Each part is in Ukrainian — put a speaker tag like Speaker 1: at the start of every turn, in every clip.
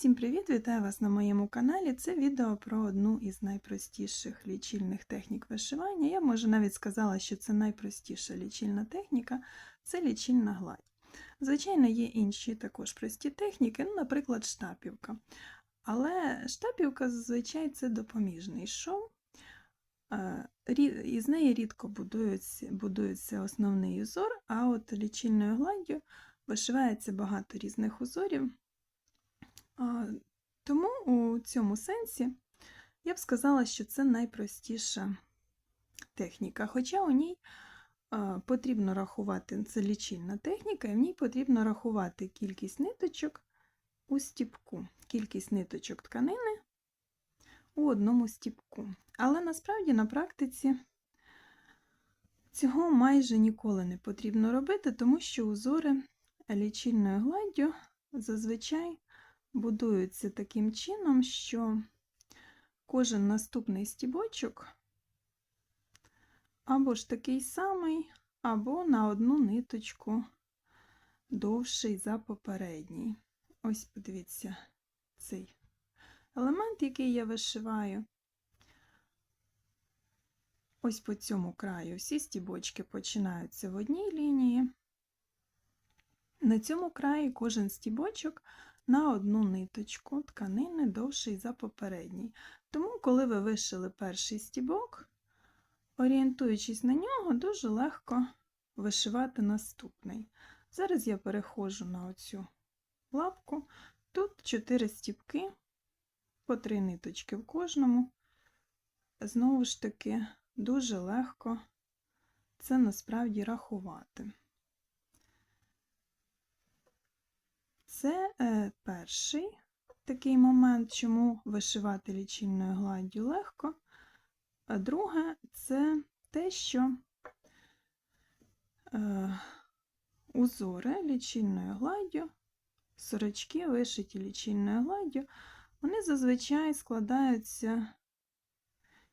Speaker 1: Всім привіт! Вітаю вас на моєму каналі. Це відео про одну із найпростіших лічильних технік вишивання. Я може навіть сказала, що це найпростіша лічильна техніка це лічильна гладь. Звичайно, є інші також прості техніки, ну, наприклад, штапівка. Але штапівка зазвичай це допоміжний шов. Із неї рідко будується, будується основний узор, а от лічильною гладдю вишивається багато різних узорів. Тому у цьому сенсі я б сказала, що це найпростіша техніка. Хоча у ній потрібно рахувати, це лічильна техніка, і в ній потрібно рахувати кількість ниточок у стіпку, кількість ниточок тканини у одному стіпку. Але насправді на практиці цього майже ніколи не потрібно робити, тому що узори лічильною гладдю зазвичай будуються таким чином, що кожен наступний стібочок або ж такий самий, або на одну ниточку довший за попередній. Ось подивіться цей елемент, який я вишиваю. Ось по цьому краю всі стібочки починаються в одній лінії. На цьому краї кожен стібочок на одну ниточку тканини довший за попередній. Тому, коли ви вишили перший стібок, орієнтуючись на нього, дуже легко вишивати наступний. Зараз я переходжу на оцю лапку. Тут 4 стібки, по 3 ниточки в кожному. Знову ж таки, дуже легко це насправді рахувати. Це е, перший такий момент, чому вишивати лічильною гладдю легко. А друге, це те, що е, узори лічильною гладдю, сорочки, вишиті лічильною гладдю, вони зазвичай складаються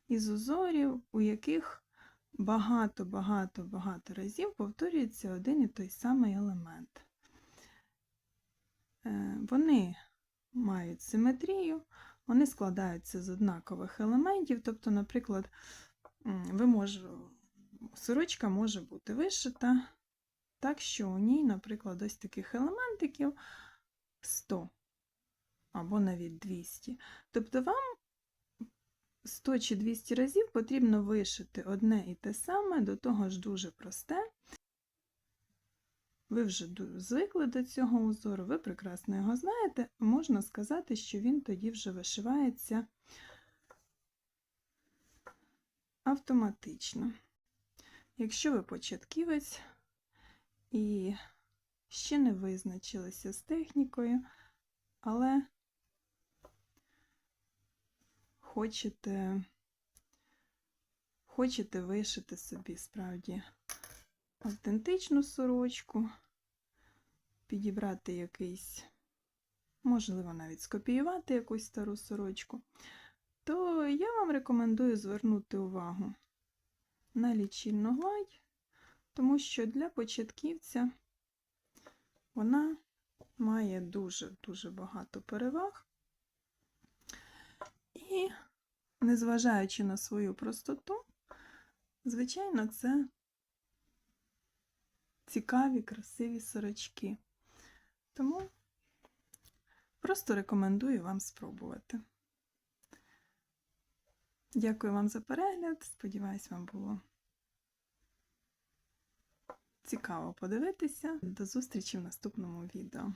Speaker 1: із узорів, у яких багато-багато-багато разів повторюється один і той самий елемент. Е, Вони мають симетрію, вони складаються з однакових елементів. Тобто, наприклад, ви може, сорочка може бути вишита так, що у ній, наприклад, ось таких елементиків 100 або навіть 200. Тобто вам 100 чи 200 разів потрібно вишити одне і те саме, до того ж дуже просте. Ви вже звикли до цього узору, ви прекрасно його знаєте, можна сказати, що він тоді вже вишивається автоматично. Якщо ви початківець і ще не визначилися з технікою, але хочете, хочете вишити собі справді автентичну сорочку, підібрати якийсь, можливо, навіть скопіювати якусь стару сорочку, то я вам рекомендую звернути увагу на лічильну гладь, тому що для початківця вона має дуже-дуже багато переваг. І, незважаючи на свою простоту, звичайно, це цікаві, красиві сорочки. Тому просто рекомендую вам спробувати. Дякую вам за перегляд. Сподіваюсь, вам було цікаво подивитися. До зустрічі в наступному відео.